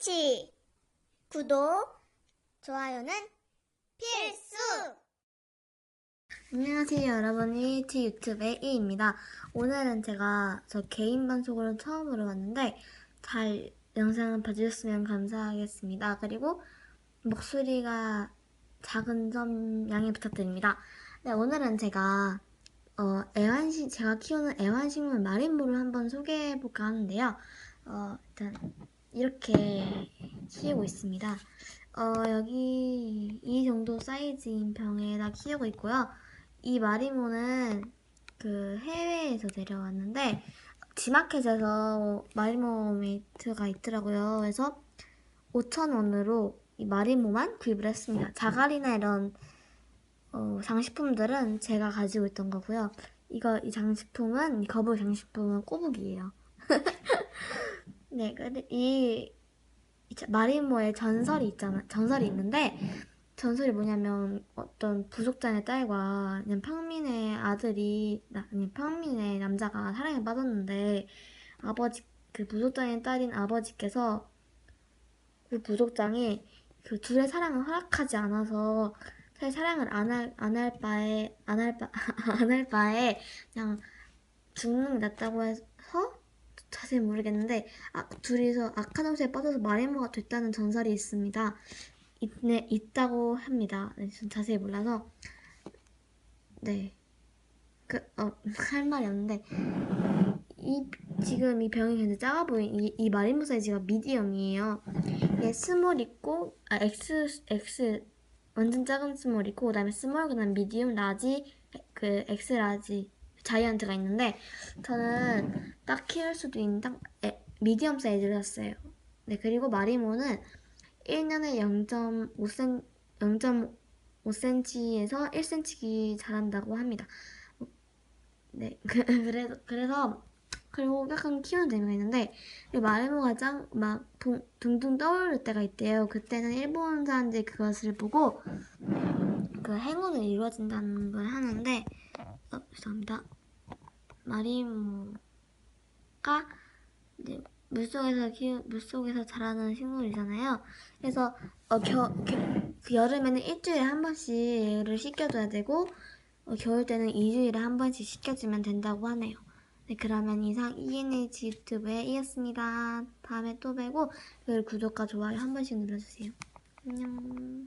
H 구독, 좋아요는 필수! 안녕하세요 여러분 EH 유튜브의 이입니다. 오늘은 제가 저 개인 방송으로 처음으로 왔는데 잘 영상을 봐주셨으면 감사하겠습니다. 그리고 목소리가 작은 점 양해 부탁드립니다. 네, 오늘은 제가 어, 애완식 제가 키우는 애완식물 마린모를 한번 소개해볼까 하는데요. 어, 일단 이렇게 키우고 있습니다. 어, 여기 이 정도 사이즈인 병에다 키우고 있고요. 이 마리모는 그 해외에서 내려왔는데 지마켓에서 마리모 메이트가 있더라고요. 그래서 5,000원으로 이 마리모만 구입을 했습니다. 자갈이나 이런 어, 장식품들은 제가 가지고 있던 거고요. 이거 이 장식품은 이 거북이 장식품은 꼬북이에요. 네, 근데 이, 이 마리모의 전설이 있잖아. 전설이 있는데 전설이 뭐냐면 어떤 부속자의 딸과 그냥 평민의 아들이 아니 평민의 남자가 사랑에 빠졌는데 아버지 그 부속장의 딸인 아버지께서 그 부속장이 그 둘의 사랑을 허락하지 않아서 사실 사랑을 안 할 안 할 바에 안 할 바 안 할 바에 그냥 죽는 게 낫다고 해서 자세히 모르겠는데 아, 둘이서 아카동스에 빠져서 마리모가 됐다는 전설이 있습니다. 있 네, 있다고 합니다. 네, 전 자세히 몰라서 네. 그, 어, 할 말이 없는데 이 지금 이 병이 굉장히 작아 보인 이, 이 마리모 사이즈가 미디엄이에요. 이게 스몰 있고 아 X X 완전 작은 스몰 있고 그다음에 스몰 그다음 미디움 라지 그 X 라지 자이언트가 있는데 저는 딱 키울 수도 있는 딱 에, 미디엄 사이즈를 샀어요. 네 그리고 마리모는 1년에 0.5cm 0.5cm에서 1cm 자란다고 합니다. 네 그래서 그래서 그리고 약간 키우는 재미가 있는데 마리모가 짱막 둥둥 떠오를 때가 있대요. 그때는 일본 사람들이 그것을 보고 그 행운을 이루어진다는 걸 하는데 어, 죄송합니다. 마리모가 이제 물속에서 키우 물속에서 자라는 식물이잖아요. 그래서 어, 겨, 겨, 그 여름에는 일주일에 한 번씩을 씻겨줘야 되고 어, 겨울 때는 2주일에 한 번씩 씻겨주면 된다고 하네요. 네, 그러면 이상 ENH 유튜브의 이었습니다. 다음에 또 뵈고 구독과 좋아요 한 번씩 눌러주세요. 안녕.